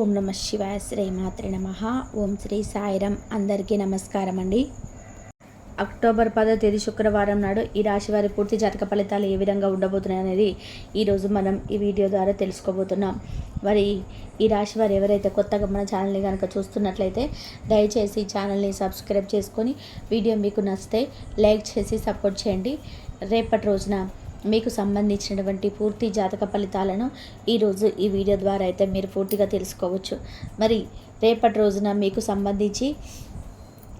ఓం నమ శివాయ శ్రీ మాత్రి నమ. ఓం శ్రీ సాయిరం అందరికీ నమస్కారం అండి అక్టోబర్ పదో తేదీ శుక్రవారం నాడు ఈ రాశి వారి పూర్తి జాతక ఫలితాలు ఏ విధంగా ఉండబోతున్నాయి అనేది ఈరోజు మనం ఈ వీడియో ద్వారా తెలుసుకోబోతున్నాం. మరి ఈ రాశి వారు ఎవరైతే కొత్తగా మన ఛానల్ని కనుక చూస్తున్నట్లయితే దయచేసి ఛానల్ని సబ్స్క్రైబ్ చేసుకొని వీడియో మీకు నచ్చితే లైక్ చేసి సపోర్ట్ చేయండి. రేపటి రోజున మీకు సంబంధించినటువంటి పూర్తి జాతక ఫలితాలను ఈరోజు ఈ వీడియో ద్వారా అయితే మీరు పూర్తిగా తెలుసుకోవచ్చు. మరి రేపటి రోజున మీకు సంబంధించి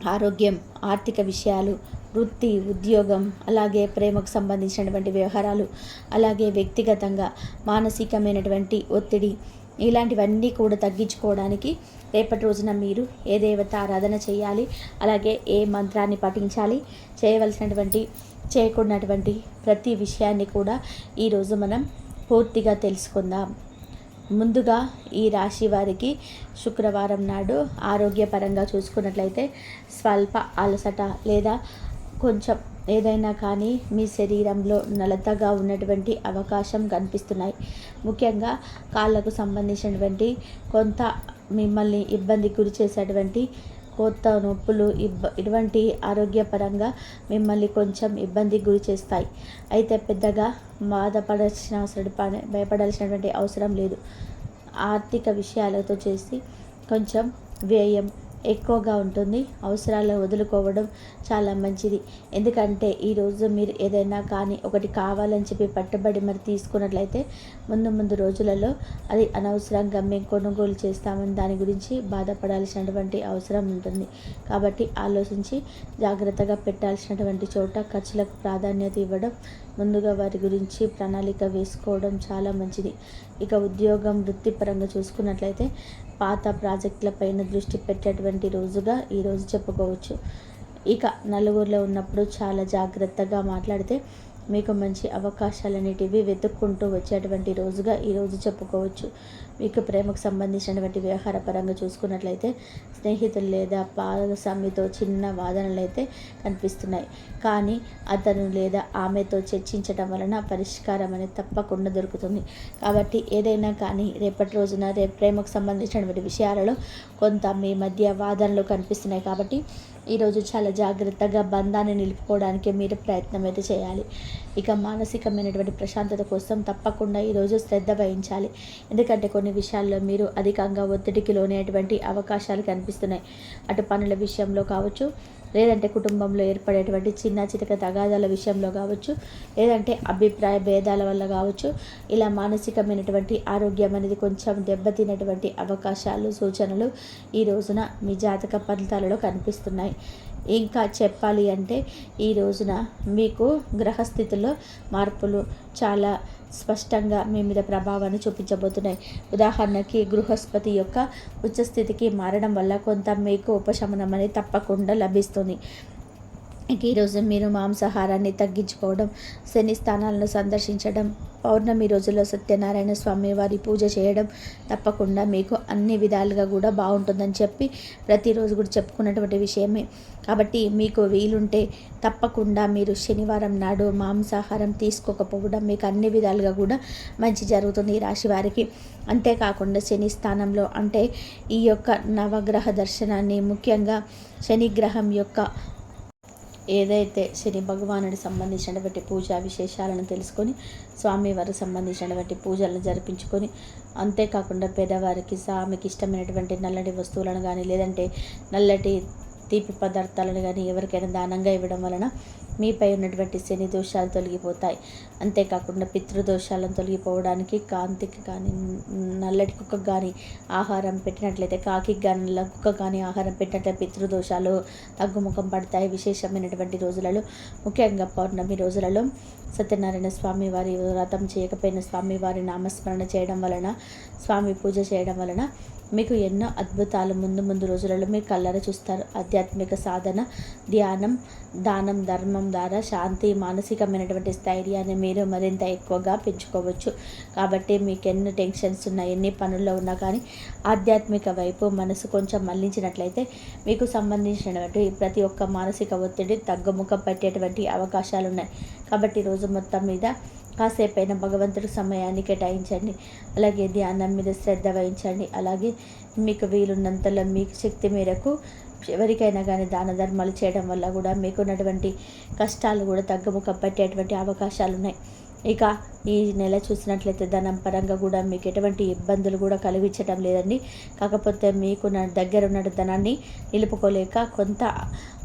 ఆరోగ్యం ఆర్థిక విషయాలు వృత్తి ఉద్యోగం అలాగే ప్రేమకు సంబంధించినటువంటి వ్యవహారాలు అలాగే వ్యక్తిగతంగా మానసికమైనటువంటి ఒత్తిడి ఇలాంటివన్నీ కూడా తగ్గించుకోవడానికి రేపటి రోజున మీరు ఏ దేవత ఆరాధన చేయాలి అలాగే ఏ మంత్రాన్ని పఠించాలి చేయవలసినటువంటి చేయకూడనటువంటి ప్రతి విషయాన్ని కూడా ఈరోజు మనం పూర్తిగా తెలుసుకుందాం. ముందుగా ఈ రాశి వారికి శుక్రవారం నాడు ఆరోగ్యపరంగా చూసుకున్నట్లయితే స్వల్ప అలసట లేదా కొంచెం ఏదైనా కానీ మీ శరీరంలో నలతగా ఉన్నటువంటి అవకాశం కనిపిస్తున్నాయి. ముఖ్యంగా కాళ్ళకు సంబంధించినటువంటి కొంత మిమ్మల్ని ఇబ్బంది గురి చేసేటువంటి కొత్త నొప్పులు ఇబ్బ ఇటువంటి ఆరోగ్యపరంగా మిమ్మల్ని కొంచెం ఇబ్బంది గురి చేస్తాయి. అయితే పెద్దగా బాధపడాల్సిన అవసరం భయపడాల్సినటువంటి అవసరం లేదు. ఆర్థిక విషయాలతో చేసి కొంచెం వ్యయం ఎక్కువగా ఉంటుంది. అవసరాలు వదులుకోవడం చాలా మంచిది. ఎందుకంటే ఈరోజు మీరు ఏదైనా కానీ ఒకటి కావాలని చెప్పి పట్టుబడి మరి తీసుకున్నట్లయితే ముందు ముందు రోజులలో అది అనవసరంగా మేము కొనుగోలు చేస్తామని దాని గురించి బాధపడాల్సినటువంటి అవసరం ఉంటుంది. కాబట్టి ఆలోచించి జాగ్రత్తగా పెట్టాల్సినటువంటి చోట ఖర్చులకు ప్రాధాన్యత ఇవ్వడం ముందుగా వారి గురించి ప్రణాళిక వేసుకోవడం చాలా మంచిది. ఇక ఉద్యోగం వృత్తిపరంగా చూసుకున్నట్లయితే పాత ప్రాజెక్టులపైన దృష్టి పెట్టేటువంటి రోజుగా ఈరోజు చెప్పుకోవచ్చు. ఇక నలుగురిలో ఉన్నప్పుడు చాలా జాగ్రత్తగా మాట్లాడితే మీకు మంచి అవకాశాలు అనేటివి వెతుక్కుంటూ వచ్చేటువంటి రోజుగా ఈరోజు చెప్పుకోవచ్చు. మీకు ప్రేమకు సంబంధించినటువంటి వ్యవహార పరంగా చూసుకున్నట్లయితే స్నేహితులు లేదా భాగస్వామితో చిన్న వాదనలు అయితే కనిపిస్తున్నాయి. కానీ అతను లేదా ఆమెతో చర్చించడం వలన పరిష్కారం అనేది తప్పకుండా దొరుకుతుంది. కాబట్టి ఏదైనా కానీ రేపటి రోజున రేపు ప్రేమకు సంబంధించినటువంటి విషయాలలో కొంత మీ మధ్య వాదనలు కనిపిస్తున్నాయి కాబట్టి ఈరోజు చాలా జాగ్రత్తగా బంధాన్ని నిలుపుకోవడానికి మీరు ప్రయత్నం అయితే చేయాలి. ఇక మానసికమైనటువంటి ప్రశాంతత కోసం తప్పకుండా ఈరోజు శ్రద్ధ వహించాలి. ఎందుకంటే కొన్ని విషయాల్లో మీరు అధికంగా ఒత్తిడికి లోనేటువంటి అవకాశాలు కనిపిస్తున్నాయి. అటు పనుల విషయంలో కావచ్చు లేదంటే కుటుంబంలో ఏర్పడేటువంటి చిన్న చితక తగాదాల విషయంలో కావచ్చు లేదంటే అభిప్రాయ భేదాల వల్ల కావచ్చు ఇలా మానసికమైనటువంటి ఆరోగ్యం అనేది కొంచెం దెబ్బతినటువంటి అవకాశాలు సూచనలు ఈ రోజున మీ జాతక ఫలితాలలో కనిపిస్తున్నాయి. ఇంకా చెప్పాలి అంటే ఈ రోజున మీకు గ్రహస్థితిలో మార్పులు చాలా స్పష్టంగా మీ మీద ప్రభావాన్ని చూపించబోతున్నాయి. ఉదాహరణకి గృహస్పతి యొక్క ఉచ్చస్థితికి మారడం వల్ల కొంత మీకు ఉపశమనం అనేది తప్పకుండా లభిస్తుంది. ఈరోజు మీరు మాంసాహారాన్ని తగ్గించుకోవడం శని స్థానాలను సందర్శించడం పౌర్ణమి రోజుల్లో సత్యనారాయణ స్వామి వారి పూజ చేయడం తప్పకుండా మీకు అన్ని విధాలుగా కూడా బాగుంటుందని చెప్పి ప్రతిరోజు కూడా చెప్పుకున్నటువంటి విషయమే. కాబట్టి మీకు వీలుంటే తప్పకుండా మీరు శనివారం నాడు మాంసాహారం తీసుకోకపోవడం మీకు అన్ని విధాలుగా కూడా మంచి జరుగుతుంది ఈ రాశి వారికి. అంతేకాకుండా శని స్థానంలో అంటే ఈ యొక్క నవగ్రహ దర్శనాన్ని ముఖ్యంగా శనిగ్రహం యొక్క ఏదైతే శని భగవానుడి సంబంధించినటువంటి పూజా విశేషాలను తెలుసుకొని స్వామివారికి సంబంధించినటువంటి పూజలను జరిపించుకొని అంతేకాకుండా పేదవారికి స్వామికి ఇష్టమైనటువంటి నల్లటి వస్తువులను కానీ లేదంటే నల్లటి తీపి పదార్థాలను కానీ ఎవరికైనా దానంగా ఇవ్వడం వలన మీపై ఉన్నటువంటి శని దోషాలు తొలగిపోతాయి. అంతేకాకుండా పితృదోషాలను తొలగిపోవడానికి కాంతికి కానీ నల్లటి కుక్కకు కానీ ఆహారం పెట్టినట్లయితే కాకి కానీ నల్ల కుక్క కానీ ఆహారం పెట్టినట్లయితే పితృదోషాలు తగ్గుముఖం పడతాయి. విశేషమైనటువంటి రోజులలో ముఖ్యంగా పౌర్ణమి రోజులలో సత్యనారాయణ స్వామి వారి వ్రతం చేయకపోయిన స్వామి వారి నామస్మరణ చేయడం వలన స్వామి పూజ చేయడం వలన మీకు ఎన్నో అద్భుతాలు ముందు ముందు రోజులలో మీరు కళ్ళర చూస్తారు. ఆధ్యాత్మిక సాధన ధ్యానం దానం ధర్మం ద్వారా శాంతి మానసికమైనటువంటి స్థైర్యాన్ని మీరు మరింత ఎక్కువగా పెంచుకోవచ్చు. కాబట్టి మీకు ఎన్ని టెన్షన్స్ ఉన్నా ఎన్ని పనుల్లో ఉన్నా కానీ ఆధ్యాత్మిక వైపు మనసు కొంచెం మళ్ళించినట్లయితే మీకు సంబంధించినటువంటి ప్రతి ఒక్క మానసిక ఒత్తిడి తగ్గుముఖం పెట్టేటువంటి అవకాశాలు ఉన్నాయి కాబట్టి రోజు మొత్తం మీద కాసేపైనా భగవంతుడు సమయాన్ని కేటాయించండి. అలాగే ధ్యానం మీద శ్రద్ధ వహించండి. అలాగే మీకు వీలున్నంతలో మీకు శక్తి మేరకు ఎవరికైనా కానీ దాన ధర్మాలు చేయడం వల్ల కూడా మీకున్నటువంటి కష్టాలు కూడా తగ్గుముఖం పట్టేటువంటి అవకాశాలు ఉన్నాయి ఇక ఈ నెల చూసినట్లయితే ధనం పరంగా కూడా మీకు ఎటువంటి ఇబ్బందులు కూడా కలిగించడం లేదండి. కాకపోతే మీకు నా దగ్గర ఉన్న ధనాన్ని నిలుపుకోలేక కొంత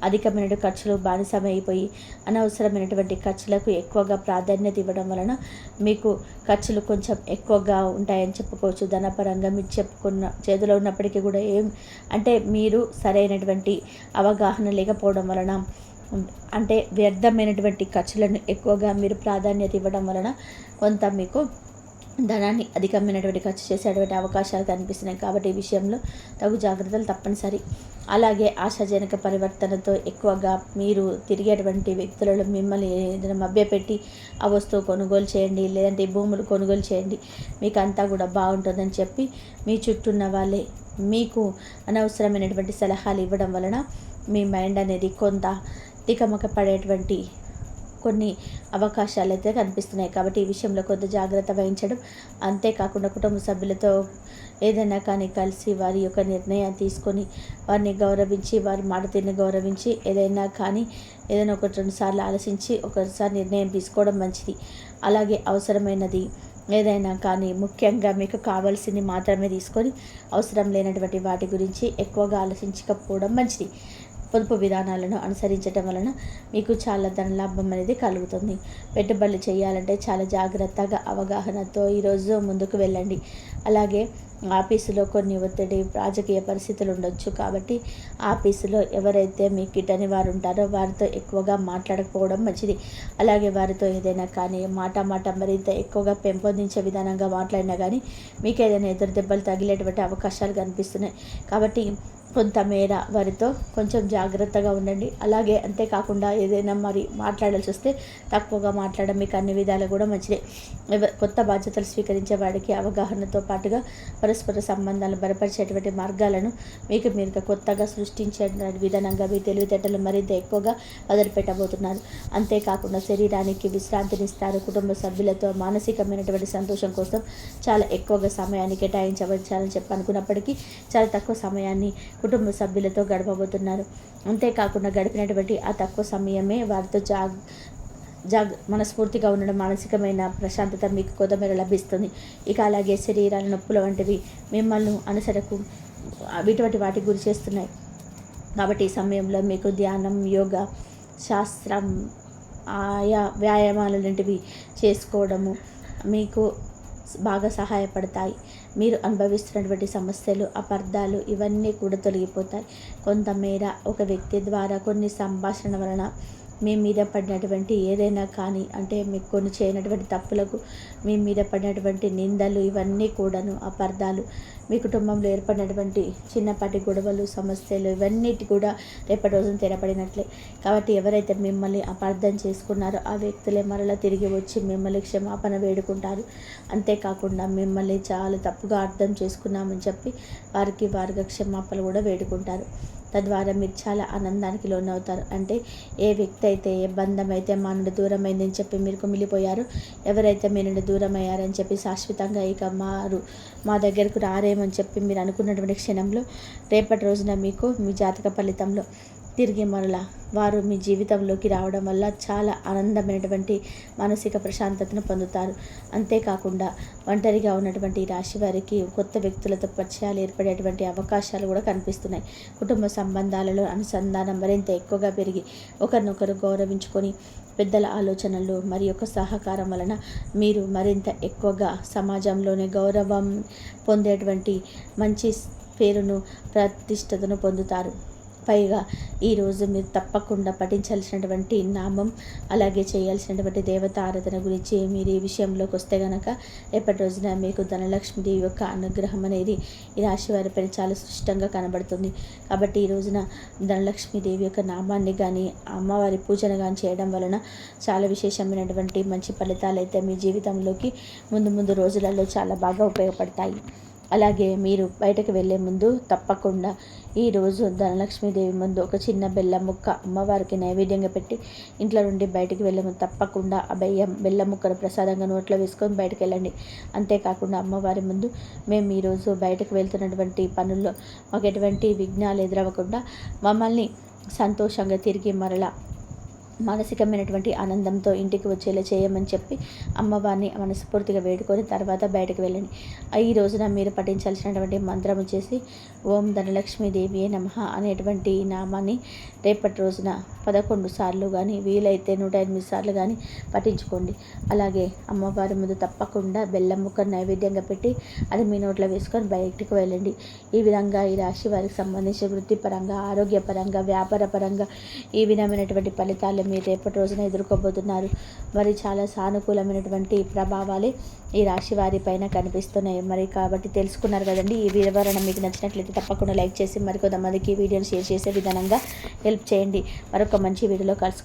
అధికమైన ఖర్చులు బానిసమైపోయి అనవసరమైనటువంటి ఖర్చులకు ఎక్కువగా ప్రాధాన్యత ఇవ్వడం వలన మీకు ఖర్చులు కొంచెం ఎక్కువగా ఉంటాయని చెప్పుకోవచ్చు. ధనపరంగా మీరు చెప్పుకున్న చేతిలో ఉన్నప్పటికీ కూడా ఏం అంటే మీరు సరైనటువంటి అవగాహన లేకపోవడం వలన అంటే వ్యర్థమైనటువంటి ఖర్చులను ఎక్కువగా మీరు ప్రాధాన్యత ఇవ్వడం వలన కొంత మీకు ధనాన్ని అధికమైనటువంటి ఖర్చు చేసేటువంటి అవకాశాలు కనిపిస్తున్నాయి. కాబట్టి ఈ విషయంలో తగు జాగ్రత్తలు తప్పనిసరి. అలాగే ఆశాజనక పరివర్తనతో ఎక్కువగా మీరు తిరిగేటువంటి వ్యక్తులలో మిమ్మల్ని ఏదైనా మభ్యపెట్టి ఆ వస్తువు కొనుగోలు చేయండి లేదంటే భూములు కొనుగోలు చేయండి. మీకు అంతా కూడా బాగుంటుందని చెప్పి మీ చుట్టూ ఉన్న వాళ్ళే మీకు అనవసరమైనటువంటి సలహాలు ఇవ్వడం వలన మీ మైండ్ అనేది కొంత తికమక పడేటువంటి కొన్ని అవకాశాలు అయితే కనిపిస్తున్నాయి. కాబట్టి ఈ విషయంలో కొంత జాగ్రత్త వహించడం అంతేకాకుండా కుటుంబ సభ్యులతో ఏదైనా కానీ కలిసి వారి యొక్క నిర్ణయం తీసుకొని వారిని గౌరవించి వారి మాట తీరుని గౌరవించి ఏదైనా కానీ ఏదైనా ఒకటి రెండు సార్లు ఆలోచించి ఒకసారి నిర్ణయం తీసుకోవడం మంచిది. అలాగే అవసరమైనది ఏదైనా కానీ ముఖ్యంగా మీకు కావాల్సింది మాత్రమే తీసుకొని అవసరం లేనటువంటి వాటి గురించి ఎక్కువగా ఆలోచించకపోవడం మంచిది. పొదుపు విధానాలను అనుసరించడం వలన మీకు చాలా ధనలాభం అనేది కలుగుతుంది. పెట్టుబడులు చేయాలంటే చాలా జాగ్రత్తగా అవగాహనతో ఈరోజు ముందుకు వెళ్ళండి. అలాగే ఆఫీసులో కొన్ని ఒత్తిడి రాజకీయ పరిస్థితులు ఉండొచ్చు కాబట్టి ఆఫీసులో ఎవరైతే మీ కిటని వారు ఉంటారో వారితో ఎక్కువగా మాట్లాడకపోవడం మంచిది. అలాగే వారితో ఏదైనా కానీ మాట మాట మరింత ఎక్కువగా పెంపొందించే విధానంగా మాట్లాడినా కానీ మీకు ఏదైనా ఎదురు దెబ్బలు తగిలేటువంటి అవకాశాలు కనిపిస్తున్నాయి. కాబట్టి కొంతమేర వారితో కొంచెం జాగ్రత్తగా ఉండండి. అలాగే అంతేకాకుండా ఏదైనా మరి మాట్లాడాల్సి వస్తే తక్కువగా మాట్లాడడం మీకు అన్ని విధాలు కూడా మంచిదే. కొత్త బాధ్యతలు స్వీకరించే వాడికి అవగాహనతో పాటుగా పరస్పర సంబంధాలు బలపరిచేటువంటి మార్గాలను మీకు మీరు కొత్తగా సృష్టించే విధానంగా మీ తెలివితేటలు మరింత ఎక్కువగా వదిలిపెట్టబోతున్నారు అంతేకాకుండా శరీరానికి విశ్రాంతినిస్తారు. కుటుంబ సభ్యులతో మానసికమైనటువంటి సంతోషం కోసం చాలా ఎక్కువగా సమయాన్ని కేటాయించవచ్చాలని చెప్పనుకున్నప్పటికీ చాలా తక్కువ సమయాన్ని కుటుంబ సభ్యులతో గడపబోతున్నారు. అంతేకాకుండా గడిపినటువంటి ఆ తక్కువ సమయమే వారితో జాగ్ జాగ్ మనస్ఫూర్తిగా ఉండడం మానసికమైన ప్రశాంతత మీకు కొద్దిమేర లభిస్తుంది. ఇక అలాగే శరీరాల నొప్పుల వంటివి మిమ్మల్ని అనుసరకు ఇటువంటి వాటికి గురి చేస్తున్నాయి. కాబట్టి ఈ సమయంలో మీకు ధ్యానం యోగా శాస్త్రం ఆయా వ్యాయామాలు లాంటివి చేసుకోవడము మీకు బాగా సహాయపడతాయి. మీరు అనుభవిస్తున్నటువంటి సమస్యలు అపార్థాలు ఇవన్నీ కూడా తొలగిపోతాయి. కొంతమేర ఒక వ్యక్తి ద్వారా కొన్ని సంభాషణ వలన మీ మీద పడినటువంటి ఏదైనా కానీ అంటే మీకు కొన్ని చేయనటువంటి తప్పులకు మీ మీద పడినటువంటి నిందలు ఇవన్నీ కూడాను అపార్థాలు మీ కుటుంబంలో ఏర్పడినటువంటి చిన్నపాటి గొడవలు సమస్యలు ఇవన్నిటి కూడా రేపటి రోజున తెరపడినట్లే. కాబట్టి ఎవరైతే మిమ్మల్ని అపార్థం చేసుకున్నారో ఆ వ్యక్తులే మరలా తిరిగి వచ్చి మిమ్మల్ని క్షమాపణ వేడుకుంటారు. అంతేకాకుండా మిమ్మల్ని చాలా తప్పుగా అర్థం చేసుకున్నామని చెప్పి వారికి వారిగా క్షమాపణ కూడా వేడుకుంటారు. తద్వారా మీరు చాలా ఆనందానికి లోనవుతారు. అంటే ఏ వ్యక్తి అయితే ఏ బంధం అయితే మా నుండి దూరమైందని చెప్పి మీరు కుమిలిపోయారు ఎవరైతే మీ నుండి దూరం అయ్యారని చెప్పి శాశ్వతంగా ఇక మారు మా దగ్గరకు రారేమని చెప్పి మీరు అనుకున్నటువంటి క్షణంలో రేపటి రోజున మీకు మీ జాతక ఫలితంలో తిరిగి మరలా వారు మీ జీవితంలోకి రావడం వల్ల చాలా ఆనందమైనటువంటి మానసిక ప్రశాంతతను పొందుతారు. అంతేకాకుండా ఒంటరిగా ఉన్నటువంటి రాశి వారికి కొత్త వ్యక్తులతో పరిచయాలు ఏర్పడేటువంటి అవకాశాలు కూడా కనిపిస్తున్నాయి. కుటుంబ సంబంధాలలో అనుసంధానం మరింత ఎక్కువగా పెరిగి ఒకరినొకరు గౌరవించుకొని పెద్దల ఆలోచనలు మరి యొక్క సహకారం వలన మీరు మరింత ఎక్కువగా సమాజంలోనే గౌరవం పొందేటువంటి మంచి పేరును ప్రతిష్టతను పొందుతారు. పైగా ఈరోజు మీరు తప్పకుండా పఠించాల్సినటువంటి నామం అలాగే చేయాల్సినటువంటి దేవత ఆరాధన గురించి మీరు ఈ విషయంలోకి వస్తే గనక రేపటి రోజున మీకు ధనలక్ష్మిదేవి యొక్క అనుగ్రహం అనేది ఈ రాశి వారిపై చాలా స్పష్టంగా కనబడుతుంది. కాబట్టి ఈ రోజున ధనలక్ష్మీదేవి యొక్క నామాన్ని కానీ అమ్మవారి పూజను కానీ చేయడం వలన చాలా విశేషమైనటువంటి మంచి ఫలితాలు అయితే మీ జీవితంలోకి ముందు ముందు రోజులలో చాలా బాగా ఉపయోగపడతాయి. అలాగే మీరు బయటకు వెళ్ళే ముందు తప్పకుండా ఈరోజు ధనలక్ష్మీదేవి ముందు ఒక చిన్న బెల్లం ముక్క అమ్మవారికి నైవేద్యంగా పెట్టి ఇంట్లో నుండి బయటికి వెళ్ళము. తప్పకుండా ఆ బెయ్యం బెల్లం ముక్కను ప్రసాదంగా నోట్లో వేసుకొని బయటకు వెళ్ళండి. అంతేకాకుండా అమ్మవారి ముందు మేము ఈరోజు బయటకు వెళ్తున్నటువంటి పనుల్లో మాకు ఎటువంటి విఘ్నాలు ఎదురవ్వకుండా మమ్మల్ని సంతోషంగా తిరిగి మరలా మానసికమైనటువంటి ఆనందంతో ఇంటికి వచ్చేలా చేయమని చెప్పి అమ్మవారిని మనస్ఫూర్తిగా వేడుకొని తర్వాత బయటకు వెళ్ళండి. ఈ రోజున మీరు పఠించాల్సినటువంటి మంత్రం వచ్చేసి ఓం ధనలక్ష్మీదేవి నమ అనేటువంటి నామాన్ని రేపటి రోజున పదకొండు సార్లు కానీ వీలైతే నూట ఎనిమిది సార్లు కానీ పఠించుకోండి. అలాగే అమ్మవారి ముందు తప్పకుండా బెల్లం ముక్క నైవేద్యంగా పెట్టి అది మీ నోట్లో వేసుకొని బయటకు వెళ్ళండి. ఈ విధంగా ఈ రాశి వారికి సంబంధించి వృత్తిపరంగా ఆరోగ్యపరంగా వ్యాపార పరంగా ఈ విధమైనటువంటి ఫలితాలు మీరు రేపటి రోజున ఎదుర్కోబోతున్నారు. మరి చాలా సానుకూలమైనటువంటి ప్రభావాలే ఈ రాశి వారి పైన కనిపిస్తున్నాయి. మరి కాబట్టి తెలుసుకున్నారు కదండి ఈ వివరణ మీకు నచ్చినట్లయితే తప్పకుండా లైక్ చేసి మరికొంతమందికి ఈ వీడియోని షేర్ చేసే విధానంగా హెల్ప్ చేయండి. మరొక మంచి వీడియోలో కలుసు